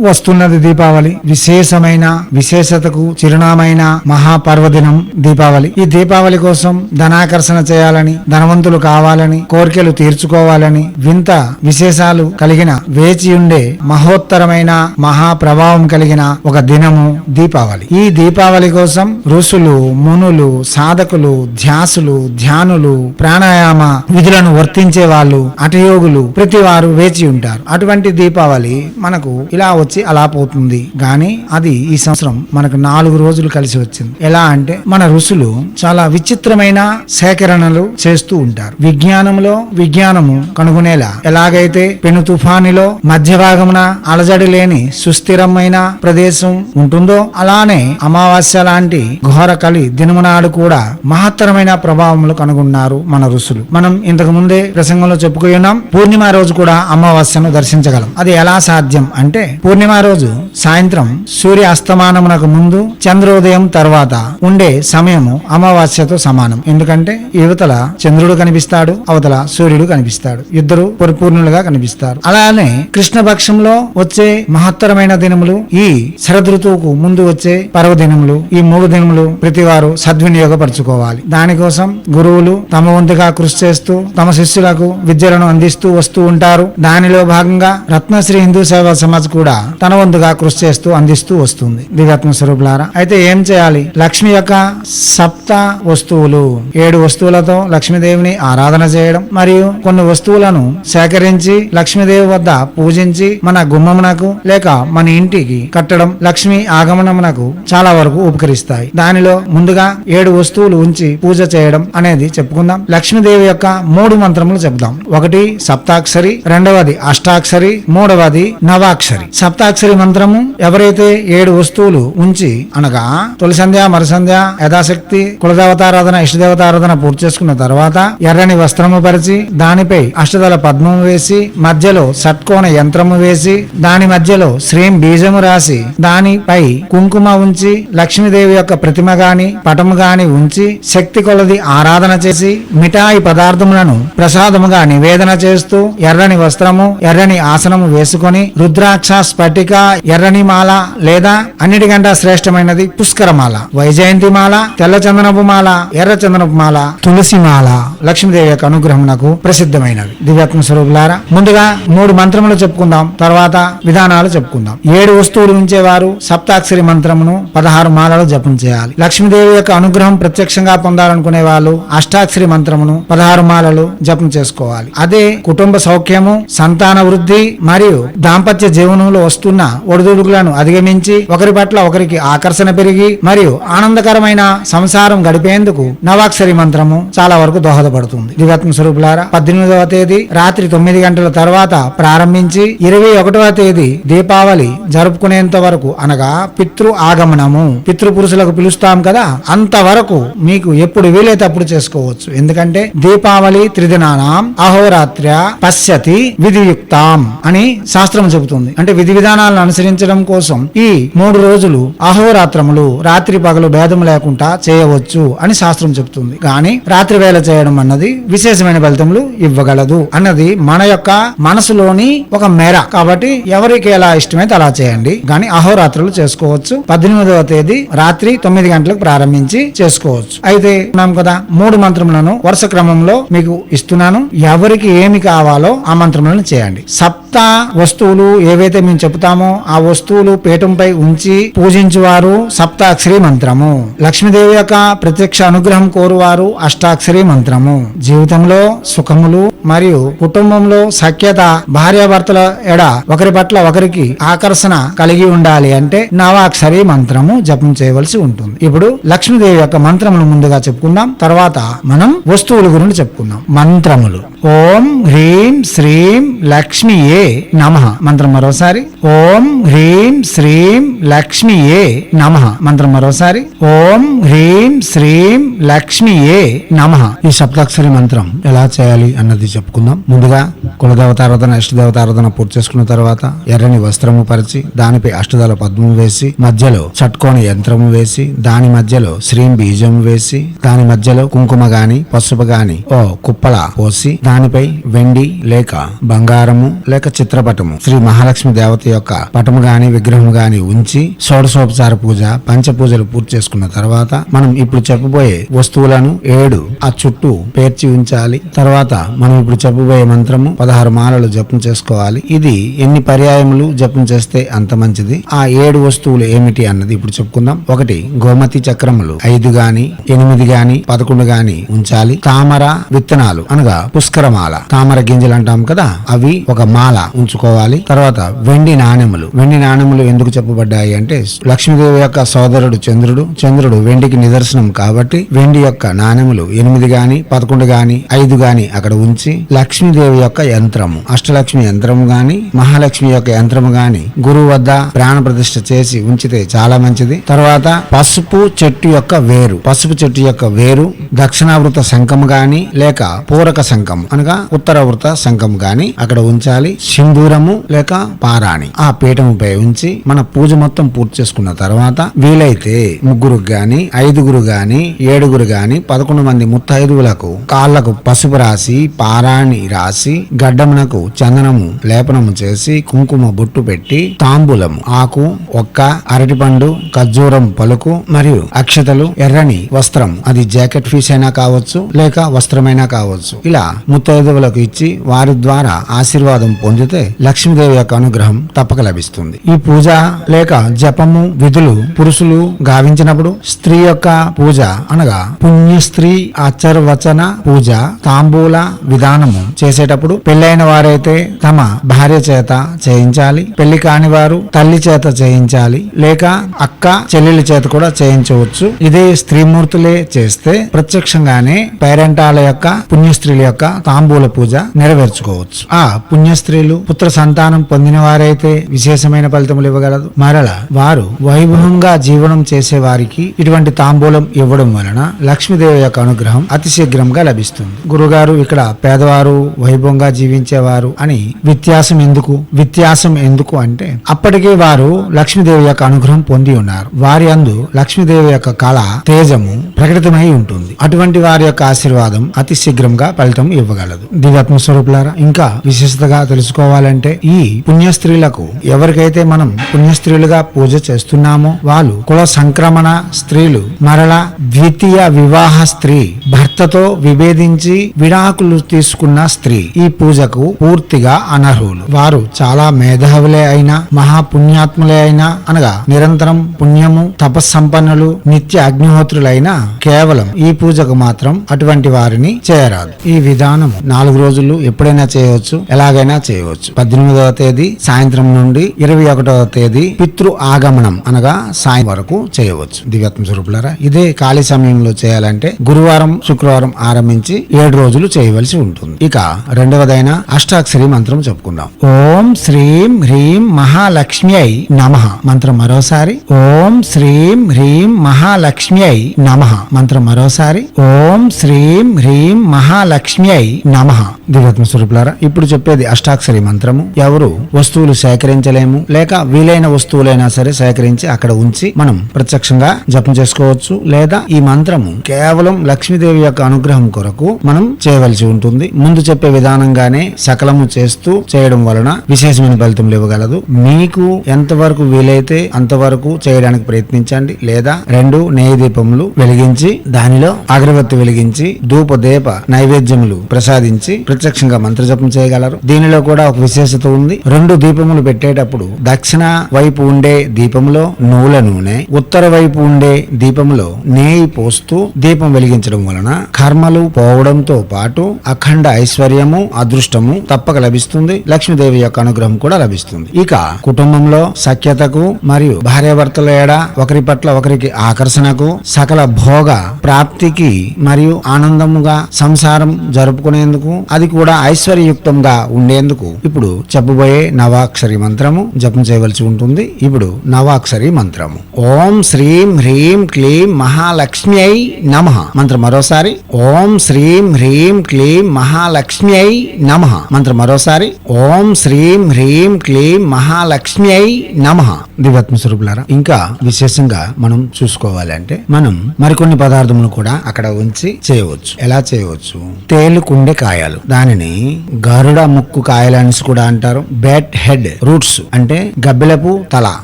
వస్తున్నది దీపావళి. విశేషమైన విశేషతకు చిరునామైన మహాపర్వదినం దీపావళి. ఈ దీపావళి కోసం ధనాకర్షణ చేయాలని ధనవంతులు కావాలని కోరికలు తీర్చుకోవాలని వింత విశేషాలు కలిగిన వేచి ఉండే మహోత్తరమైన మహాప్రభావం కలిగిన ఒక దినము దీపావళి. ఈ దీపావళి కోసం ఋషులు మునులు సాధకులు ధ్యాసులు ధ్యానులు ప్రాణాయామ విధులను వర్తించే వాళ్ళు అటయోగులు ప్రతి వారు వేచి ఉంటారు. అటువంటి దీపావళి మనకు ఇలా వచ్చి అలా పోతుంది. గాని అది ఈ సంవత్సరం మనకు నాలుగు రోజులు కలిసి వచ్చింది. ఎలా అంటే మన ఋషులు చాలా విచిత్రమైన సేకరణలు చేస్తూ ఉంటారు. విజ్ఞానంలో విజ్ఞానము కనుగొనేలా ఎలాగైతే పెను తుఫానిలో మధ్య భాగమున అలజడి లేని సుస్థిరమైన ప్రదేశం ఉంటుందో అలానే అమావాస్య లాంటి ఘోర కలి దినమునాడు కూడా మహత్తరమైన ప్రభావములు కనుగొన్నారు మన ఋషులు. మనం ఇంతకు ముందే ప్రసంగంలో చెప్పుకున్నాం పూర్ణిమ రోజు కూడా అమావాస్యను దర్శించగలం. అది ఎలా సాధ్యం అంటే పూర్ణిమ రోజు సాయంత్రం సూర్య అస్తమానమునకు ముందు చంద్రోదయం తర్వాత ఉండే సమయము అమావాస్యతో సమానం. ఎందుకంటే యువతల చంద్రుడు కనిపిస్తాడు అవతల సూర్యుడు కనిపిస్తాడు. ఇద్దరు పరిపూర్ణులుగా కనిపిస్తారు. అలానే కృష్ణ పక్షంలో వచ్చే మహత్తరమైన దినములు ఈ శరదృతువుకు ముందు వచ్చే పర్వదినములు ఈ మూడు దినములు ప్రతి వారు సద్వినియోగపరచుకోవాలి. దానికోసం గురువులు తమ వంతుగా కృషి చేస్తూ తమ శిష్యులకు విద్యలను అందిస్తూ వస్తూ ఉంటారు. దానిలో భాగంగా రత్నశ్రీ హిందూ సేవా సమాజ్ కూడా తన వంతుగా కృషి చేస్తూ అందిస్తూ వస్తుంది. దివ్యాత్మ స్వరూపులారా అయితే ఏం చేయాలి? లక్ష్మి యొక్క సప్త వస్తువులు ఏడు వస్తువులతో లక్ష్మీదేవిని ఆరాధన చేయడం మరియు కొన్ని వస్తువులను సేకరించి లక్ష్మీదేవి వద్ద పూజించి మన గుమ్మమునకు లేక మన ఇంటికి కట్టడం లక్ష్మి ఆగమనమునకు చాలా వరకు ఉపకరిస్తాయి. దానిలో ముందుగా ఏడు వస్తువులు ఉంచి పూజ చేయడం అనేది చెప్పుకుందాం. లక్ష్మీదేవి యొక్క మూడు మంత్రములు చెప్దాం. ఒకటి సప్తాక్షరి. రెండవది అష్టాక్షరి. మూడవది నవాక్షరి. సప్తాక్షరి మంత్రము ఎవరైతే ఏడు వస్తువులు ఉంచి అనగా తొలిసంధ్య సంధ్య యథాశక్తి కులదేవతారాధన ఇష్టదేవతారాధన పూర్తి చేసుకున్న తర్వాత ఎర్రని వస్త్రము పరిచి దానిపై అష్టదల పద్మము వేసి మధ్యలో షట్కోణ యంత్రము వేసి దాని మధ్యలో శ్రీం బీజము రాసి దానిపై కుంకుమ ఉంచి లక్ష్మీదేవి యొక్క ప్రతిమ గాని పటము గాని ఉంచి శక్తి కొలది ఆరాధన చేసి మిఠాయి పదార్థములను ప్రసాదముగా నివేదన చేస్తూ ఎర్రని వస్త్రము ఎర్రని ఆసనము వేసుకొని రుద్రాక్ష స్ఫటిక ఎర్రని మాల లేదా అన్నిటికంటే శ్రేష్టమైనది పుష్కరమాల వైజయంతి మాల తెల్ల చందనపు మాల ఎర్ర చందనపు మాల తులసి మాల లక్ష్మీదేవి యొక్క అనుగ్రహమునకు ప్రసిద్ధమైనవి. దివ్యాత్మ స్వరూపులారా ముందుగా మూడు మంత్రములు చెప్పుకుందాం తర్వాత విధానాలు చెప్పుకుందాం. ఏడు వస్తువులు ఉంచేవారు సప్తాక్షరి మంత్రమును పదహారు మాలలు జపం చేయాలి. లక్ష్మీదేవి యొక్క అనుగ్రహం ప్రత్యక్షంగా పొందాలనుకునే వాళ్ళు అష్టాక్షరి మంత్రమును పదహారు మాలలు జపం చేసుకోవాలి. అదే కుటుంబ సౌఖ్యము సంతాన వృద్ధి మరియు దాంపత్య జీవనంలో వస్తున్న ఒడిదుడుకులను అధిగమించి ఒకరి పట్ల ఒకరికి ఆకర్షణ పెరిగి మరియు ఆనందకరమైన సంసారం గడిపేందుకు నవాక్షరి మంత్రము చాలా వరకు దోహదపడుతుంది. దివత్మ స్వరూపులారా పద్దెనిమిదవ తేదీ రాత్రి తొమ్మిది గంటల తర్వాత ప్రారంభించి ఇరవై ఒకటవ తేదీ దీపావళి జరుపుకునేంత వరకు అనగా పితృ ఆగమనము. పితృపురుషులకు పిలుస్తాం కదా అంతవరకు మీకు ఎప్పుడు వీలైతే అప్పుడు చేసుకోవచ్చు. ఎందుకంటే దీపావళి త్రిదినానాం అహోరాత్ర పశ్యతి విధియుక్తాం అని శాస్త్రం చెబుతుంది. అంటే విధి విధానాలను అనుసరించడం కోసం ఈ మూడు రోజులు అహోరాత్రములు రాత్రి పగలు భేదం లేకుండా చేయవచ్చు అని శాస్త్రం చెబుతుంది కానీ రాత్రి వేళ చేయడం అన్నది విశేషమైన ఫలితములు ఇవ్వగలదు అన్నది మన యొక్క మనసులోని ఒక మేర. కాబట్టి ఎవరికి ఎలా ఇష్టమైతే అలా చేయండి. కానీ అహోరాత్రులు చేసుకోవచ్చు. పద్దెనిమిదవ తేదీ రాత్రి తొమ్మిది గంటలకు ప్రారంభించి చేసుకోవచ్చు. అయితే ఉన్నాం కదా మూడు మంత్రములను వరుస క్రమంలో మీకు ఇస్తున్నాను. ఎవరికి ఏమి కావాలో ఆ మంత్రములను చేయండి. సప్త వస్తువులు ఏవైతే మేము చెప్తామో ఆ వస్తువులు పీఠంపై ఉంచి పూజించువారు సప్తాక్షరి మంత్రము. లక్ష్మీదేవి యొక్క ప్రత్యక్ష అనుగ్రహం కోరువారు అష్టాక్షరి మంత్రము. జీవితంలో సుఖములు మరియు కుటుంబంలో సఖ్యత భార్యాభర్తల ఎడ ఒకరి పట్ల ఒకరికి ఆకర్షణ కలిగి ఉండాలి అంటే నవాక్షరి మంత్రము జపం చేయవలసి ఉంటుంది. ఇప్పుడు లక్ష్మీదేవి యొక్క మంత్రములు ముందుగా చెప్పుకుందాం. తర్వాత మనం వస్తువుల గురించి చెప్పుకుందాం. మంత్రములు. ఓం హ్రీం శ్రీం లక్ష్మియే నమ. మంత్రం మరోసారి. ఓం హ్రీం శ్రీం లక్ష్మియే నమ. మంత్రం మరోసారి. ఓం హ్రీం శ్రీం లక్ష్మియే నమ. ఈ సప్తాక్షరి మంత్రం ఎలా చేయాలి అన్నది చెప్పుకుందాం. ముందుగా కులదేవతారాధన ఇష్టదేవతారాధన పూర్తి చేసుకున్న తర్వాత ఎర్రని వస్త్రము పరిచి దానిపై అష్టదల పద్మం వేసి మధ్యలో చట్కోణ యంత్రము వేసి దాని మధ్యలో శ్రీం బీజం వేసి దాని మధ్యలో కుంకుమ గాని పసుపు గాని ఓ కుప్పల పోసి దానిపై వెండి లేక బంగారము లేక చిత్రపటము శ్రీ మహాలక్ష్మి దేవత యొక్క పటము గాని విగ్రహం గాని ఉంచి షోడశోపచార పూజ పంచపూజలు పూర్తి చేసుకున్న తర్వాత మనం ఇప్పుడు చెప్పబోయే వస్తువులను ఏడు ఆ చుట్టూ పేర్చి ఉంచాలి. తర్వాత మనం ఇప్పుడు చెప్పబోయే మంత్రము పదహారు మాలలు జపం చేసుకోవాలి. ఇది ఎన్ని పర్యాయములు జపం చేస్తే అంత మంచిది. ఆ ఏడు వస్తువులు ఏమిటి అన్నది ఇప్పుడు చెప్పుకుందాం. ఒకటి గోమతి చక్రములు. ఐదు గాని ఎనిమిది గాని పదకొండు గాని ఉంచాలి. తామర విత్తనాలు అనగా పుష్కరమాల. తామర గింజలు అంటాం కదా అవి ఒక మాల ఉంచుకోవాలి. తర్వాత వెండి నాణెములు. వెండి నాణెములు ఎందుకు చెప్పబడ్డాయి అంటే లక్ష్మీదేవి యొక్క సోదరుడు చంద్రుడు చంద్రుడు వెండికి నిదర్శనం కాబట్టి వెండి యొక్క నాణెములు ఎనిమిది గాని పదకొండు గాని ఐదు గాని అక్కడ ఉంచి లక్ష్మీదేవి యొక్క యంత్రము అష్టలక్ష్మి యంత్రము గాని మహాలక్ష్మి యొక్క యంత్రము గాని గురువు వద్ద ప్రాణ ప్రతిష్ఠ చేసి ఉంచితే చాలా మంచిది. తర్వాత పసుపు చెట్టు యొక్క వేరు పసుపు చెట్టు యొక్క వేరు దక్షిణావృత శంఖము గాని లేక పూరక శంఖం అనగా ఉత్తరవృత శంఖం గాని అక్కడ ఉంచాలి. సింధూరము లేక పారాణి. ఆ పీఠముపై ఉంచి మన పూజ మొత్తం పూర్తి చేసుకున్న తర్వాత వీలైతే ముగ్గురు గాని ఐదుగురు గాని ఏడుగురు గాని పదకొండు మంది ముత్తైదువులకు కాళ్ళకు పసుపు రాసి పారాణి రాసి గడ్డమునకు చందనము లేపనము చేసి కుంకుమ బొట్టు పెట్టి తాంబూలము ఆకు ఒక్క అరటిపండు ఖర్జూరం పలుకు మరియు అక్షతలు ఎర్రని వస్త్రం అది జాకెట్ పీస్ అయినా కావచ్చు లేక వస్త్రమైనా కావచ్చు. ఇలా ముత్తైదువులకు ఇచ్చి వారి ద్వారా ఆశీర్వాదం పొందితే లక్ష్మీదేవి యొక్క అనుగ్రహం తప్పక లభిస్తుంది. ఈ పూజ లేక జపము విధులు పురుషులు గావించినప్పుడు స్త్రీ యొక్క పూజ అనగా పుణ్య స్త్రీ ఆచర్వచన పూజ తాంబూల విధానము చేసేటప్పుడు పెళ్ళైన వారైతే తమ భార్య చేత చేయించాలి పెళ్ళి కాని వారు తల్లి చేత చేయించాలి లేక అక్క చెల్లెల చేత కూడా చేయించవచ్చు. ఇదే స్త్రీమూర్తులే చేస్తే ప్రత్యక్షంగానే పేరెంటాల యొక్క పుణ్యస్త్రీల యొక్క తాంబూల పూజ నెరవేర్చుకోవచ్చు. ఆ పుణ్యస్త్రీలు పుత్ర సంతానం పొందిన వారైతే విశేషమైన ఫలితములు ఇవ్వగలదు మరల వారు వైభవంగా జీవనం చేసే వారికి ఇటువంటి తాంబూలం ఇవ్వడం వలన లక్ష్మీదేవి యొక్క అనుగ్రహం అతి శీఘ్రంగా లభిస్తుంది. గురుగారు ఇక్కడ పేదవారు వైభవంగా జీవించేవారు అని వ్యత్యాసం ఎందుకు వ్యత్యాసం ఎందుకు అంటే అప్పటికే వారు లక్ష్మీదేవి యొక్క అనుగ్రహం పొంది ఉన్నారు. వారి అందు లక్ష్మీదేవి యొక్క కళ తేజము ప్రకటితమై ఉంటుంది. అటువంటి వారి యొక్క ఆశీర్వాదం అతి శీఘ్రంగా ఫలితం ఇవ్వగలదు. దివ్యాత్మ స్వరూపులారా ఇంకా విశేషతగా తెలుసుకోవాలంటే ఈ పుణ్య స్త్రీలకు ఎవరికైతే మనం పుణ్యస్త్రీలుగా పూజ చేస్తున్నామో వాళ్ళు కుల సంక్రమణ స్త్రీలు మరలా ద్వితీయ వివాహ స్త్రీ భర్తతో విభేదించి విడాకులు తీసుకున్న స్త్రీ ఈ పూజకు పూర్తిగా అనర్హులు. వారు చాలా మేధావులే అయినా మహాపుణ్యాత్ములే అయినా అనగా నిరంతరం పుణ్యము తపస్సంపన్నులు నిత్య అగ్నిహోత్రులైనా కేవలం ఈ పూజకు మాత్రం అటువంటి వారిని చేయరాదు. ఈ విధానం నాలుగు రోజులు ఎప్పుడైనా చేయవచ్చు ఎలాగైనా చేయవచ్చు. పద్దెనిమిదవ తేదీ సాయంత్రం నుండి ఇరవై ఒకటవ తేదీ పితృ ఆగమనం అనగా సాయం వరకు చేయవచ్చు. దివ్యాత్మ స్వరూపులారా ఇదే ఖాళీ సమయంలో చేయాలంటే గురువారం శుక్రవారం ఆరంభించి ఏడు రోజులు చేయవలసి ఉంటుంది. ఇక రెండవదైన అష్టాక్షరి మంత్రం చెప్పుకుందాం. ఓం శ్రీం హ్రీం మహాలక్ష్మి అయి నమ మంత్రం మరోసారి. ఓం శ్రీం హ్రీం మహాలక్ష్మి అయి నమ మంత్రం మరోసారి. ఓం శ్రీం హ్రీం మహాలక్ష్మి అయి నమ. దివ్యాత్మ స్వరూపులారా ఇప్పుడు చెప్పేది అష్టాక్షరి మంత్రము. ఎవరు వస్తువులు సేకరించలేము. లేక వీలైన వస్తువులైనా సరే సేకరించి అక్కడ ఉంచి మనం ప్రత్యక్షంగా జపం చేసుకోవచ్చు. లేదా ఈ మంత్రము కేవలం లక్ష్మీదేవి యొక్క అనుగ్రహం కొరకు మనం చేయవలసి ఉంటుంది. ముందు చెప్పే విధానంగానే సకలము చేస్తూ చేయడం వలన విశేషమైన ఫలితం ఇవ్వగలదు. మీకు ఎంతవరకు వీలైతే అంతవరకు చేయడానికి ప్రయత్నించండి. లేదా రెండు నెయ్యి దీపములు వెలిగించి దానిలో అగరబత్తి వెలిగించి ధూప దీప నైవేద్యములు ప్రసాదించి ప్రత్యక్షంగా మంత్రజపం చేయగలరు. దీనిలో కూడా ఒక విశేషత ఉంది. రెండు దీపములు పెట్టేటప్పుడు దక్షిణ వైపు ఉండే దీపములో నువ్వుల నూనె ఉత్తర వైపు ఉండే దీపములో నేయి పోస్తూ దీపం వెలిగించడం వలన కర్మలు పోవడంతో పాటు అఖండ ఐశ్వర్యము అదృష్టము తప్పక లభిస్తుంది. లక్ష్మీదేవి యొక్క అనుగ్రహం కూడా లభిస్తుంది. ఇక కుటుంబంలో సఖ్యతకు మరియు భార్యాభర్తల ఏడ ఒకరి పట్ల ఒకరికి ఆకర్షణకు సకల భోగ ప్రాప్తికి మరియు ఆనందముగా సంసారం జరుపుకునేందుకు అది కూడా ఐశ్వర్యయుక్తంగా ఉండేందుకు ఇప్పుడు చెప్పబోయే నవాక్ష నవాక్షరి మంత్రము జపం చేయవలసి ఉంటుంది. ఇప్పుడు నవాక్షరి మంత్రము. ఓం శ్రీం హ్రీం క్లీం మహాలక్ష్మి అయి నమ. మంత్రం మరోసారి. ఓం శ్రీం హ్రీం క్లీం మహాలక్ష్మి అయి నమ. మంత్రం మరోసారి. ఓం శ్రీం హ్రీం క్లీం మహాలక్ష్మి అయి నమ. దివాత్మ స్వరూపులారా ఇంకా విశేషంగా మనం చూసుకోవాలంటే మనం మరికొన్ని పదార్థములు కూడా అక్కడ ఉంచి చేయవచ్చు. ఎలా చేయవచ్చు? తేలుకుండే కాయలు. దానిని గరుడ ముక్కు కాయలు అని కూడా అంటారు. Bat head. రూట్స్ అంటే గబ్బెలపు తల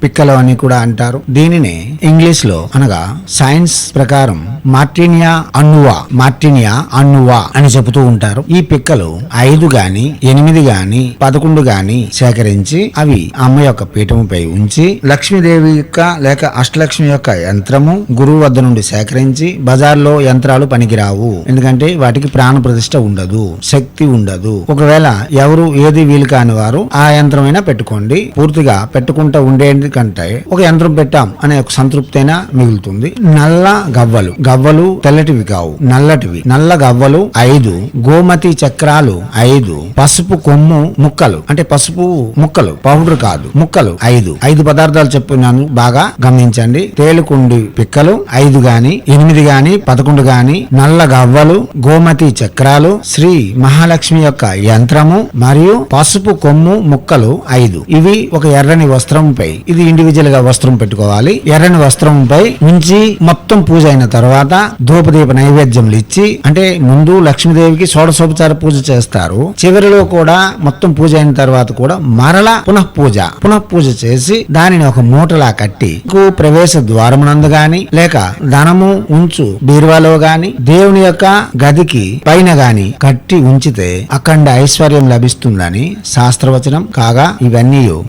పిక్కలు అని కూడా అంటారు. దీనిని ఇంగ్లీష్లో అనగా సైన్స్ ప్రకారం మార్టినియా అన్నువా మార్టినియా అన్నువా అని చెబుతూ ఉంటారు. ఈ పిక్కలు ఐదు గాని ఎనిమిది గాని పదకొండు గాని సేకరించి అవి అమ్మ యొక్క పీఠముపై ఉంచి లక్ష్మీదేవి యొక్క లేక అష్టలక్ష్మి యొక్క యంత్రము గురువు వద్ద నుండి సేకరించి బజార్లో యంత్రాలు పనికిరావు. ఎందుకంటే వాటికి ప్రాణ ప్రతిష్ట ఉండదు శక్తి ఉండదు. ఒకవేళ ఎవరు ఏది వీలు కాని వారు ఆ యంత్రమైనా పెట్టుకోండి. పూర్తిగా పెట్టుకుంటూ ఉండేది కంటే ఒక యంత్రం పెట్టాం అనే ఒక సంతృప్తి అయినా మిగులుతుంది. నల్ల గవ్వలు గవ్వలు తెల్లటివి కావు నల్లటివి. నల్ల గవ్వలు ఐదు గోమతి చక్రాలు ఐదు పసుపు కొమ్ము ముక్కలు అంటే పసుపు ముక్కలు పౌడర్ కాదు ముక్కలు ఐదు. ఐదు పదార్థాలు చెప్పున్నాను బాగా గమనించండి. తేలుకుండి పిక్కలు ఐదు గాని ఎనిమిది గాని పదకొండు గాని నల్ల గవ్వలు గోమతి చక్రాలు శ్రీ మహాలక్ష్మి యొక్క యంత్రము మరియు పసుపు కొమ్ము ముక్కలు ఐదు. ఇవి ఒక ఎర్రని వస్త్రంపై ఇది ఇండివిజువల్గా వస్త్రం పెట్టుకోవాలి. ఎర్రని వస్త్రంపై ఉంచి మొత్తం పూజ అయిన తర్వాత ధూపదీప నైవేద్యములు ఇచ్చి అంటే ముందు లక్ష్మీదేవికి షోడశోపచార పూజ చేస్తారు. చివరిలో కూడా మొత్తం పూజ అయిన తర్వాత కూడా మరలా పునః పూజ పునః పూజ చేసి దానిని ఒక మూటలా కట్టి ప్రవేశ ద్వారమునందు గాని లేక ధనము ఉంచు బీరువాలో గాని దేవుని యొక్క గదికి పైన గాని కట్టి ఉంచితే అఖండ ఐశ్వర్యం లభిస్తుందని శాస్త్రవచనం కాగా ఇవన్నీ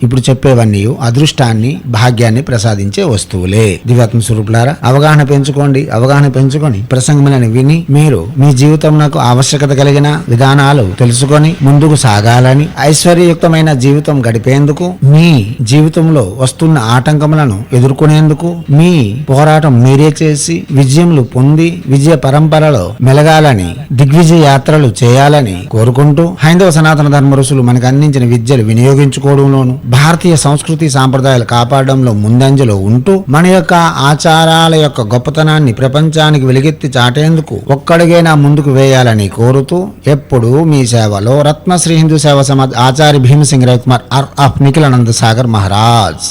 ఇప్పుడు చెప్పేవన్నీ అదృష్టాన్ని భాగ్యాన్ని ప్రసాదించే వస్తువులే. దివ్యాత్మ స్వరూపులారా అవగాహన పెంచుకోండి అవగాహన పెంచుకొని ప్రసంగములను విని మీరు మీ జీవితంలో ఆవశ్యకత కలిగిన విధానాలు తెలుసుకొని ముందుకు సాగాలని ఐశ్వర్యయుక్తమైన జీవితం గడిపేందుకు మీ జీవితంలో వస్తున్న ఆటంకములను ఎదుర్కొనేందుకు మీ పోరాటం మీరే చేసి విజయములు పొంది విజయ పరంపరలో మెలగాలని దిగ్విజయ యాత్రలు చేయాలని కోరుకుంటూ హైందవ సనాతన ధర్మ ఋషులు మనకు అందించిన విద్యలు వినియోగించుకోడు. వినియోగించుకోవడంలోను భారతీయ సంస్కృతి సాంప్రదాయాలు కాపాడడంలో ముందంజలో ఉంటూ మన యొక్క ఆచారాల యొక్క గొప్పతనాన్ని ప్రపంచానికి వెలుగెత్తి చాటేందుకు ఒక్కడిగైనా ముందుకు వేయాలని కోరుతూ ఎప్పుడూ మీ సేవలో రత్నశ్రీ హిందూ సేవ సమాజ్ ఆచార్య భీమసింగ్ రవికుమార్ ఆర్ ఆఫ్ నిఖిలానంద సాగర్ మహారాజ్.